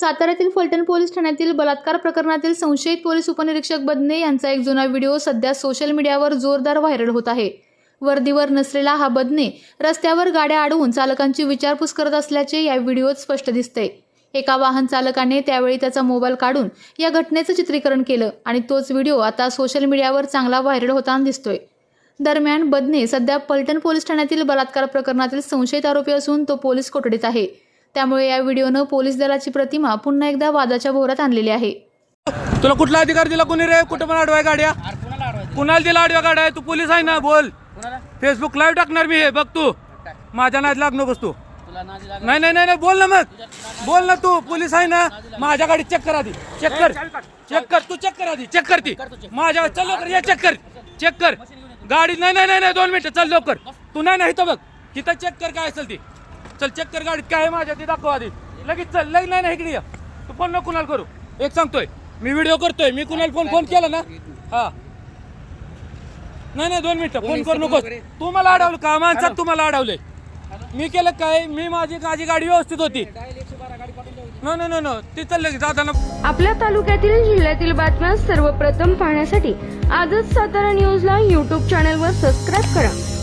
साताऱ्यातील फलटण पोलीस ठाण्यातील बलात्कार प्रकरणातील संशयित पोलीस उपनिरीक्षक बदने यांचा एक जुना व्हिडिओ सध्या सोशल मीडियावर जोरदार व्हायरल होत आहे. वर्दीवर नसलेला हा बदने रस्त्यावर गाड्या अडवून चालकांची विचारपूस करत असल्याचे या व्हिडिओत स्पष्ट दिसते एका वाहन चालकाने त्यावेळी त्याचा मोबाईल काढून या घटनेचं चित्रीकरण केलं आणि तोच व्हिडिओ आता सोशल मीडियावर चांगला व्हायरल होताना दिसतोय. दरम्यान बदने सध्या पलटण पोलीस ठाण्यातील बलात्कार प्रकरणातील संशयित आरोपी असून तो पोलीस कोठडीत आहे. त्यामुळे या व्हिडिओनं पोलीस दलाची प्रतिमा पुन्हा एकदा वादाच्या भोवऱ्यात आणलेली आहे. तुला कुठला अधिकार दिला कोणी रे? कुठं पण अडवाय गाड्या. कुणाला दिला आडव्या गाड्या? तू पोलीस आहे ना? बोल. फेसबुक लाईव्ह टाकणार मी हे. बघ तू. माझ्या नाद लाग नकोस तू. नाही नाही नाही नाही, बोल ना मग. बोल ना तू. पोलीस आहे ना? माझ्या गाडी चेक कर आधी. चेक कर. चेक कर. तू चेक कर आधी. चेक कर ती. माझ्या चल लवकर. ये चेक कर. चेक कर. गाडी नाही नाही नाही नाही, दोन मिनिटं. चल लवकर. तू नाही नाही इथं बघ. तिथं चेक कर काय असेल ती. चल चेक कर गाडीत. काय आहे माझ्या ती दाखव आधी. लगेच चल लगेच नाही नाही इकडे ये. तू फोन नको कुणाला करू. एक सांगतोय मी व्हिडिओ करतोय. मी कुणाला फोन फोन केला ना? हा. नाही नाही दोन मिनिटं. फोन करू नको तू मला अडवलं का? माणसात तुम्हाला अडवलंय. मी केलं काय? मी माझी माझी गाडी व्यवस्थित होती. नो नो नो नो जाताना आपल्या तालुक्यातील जिल्ह्यातील बातम्या सर्वप्रथम पाहण्यासाठी आजच सातारा न्यूजला यूट्यूब चॅनलवर सबस्क्राईब करा.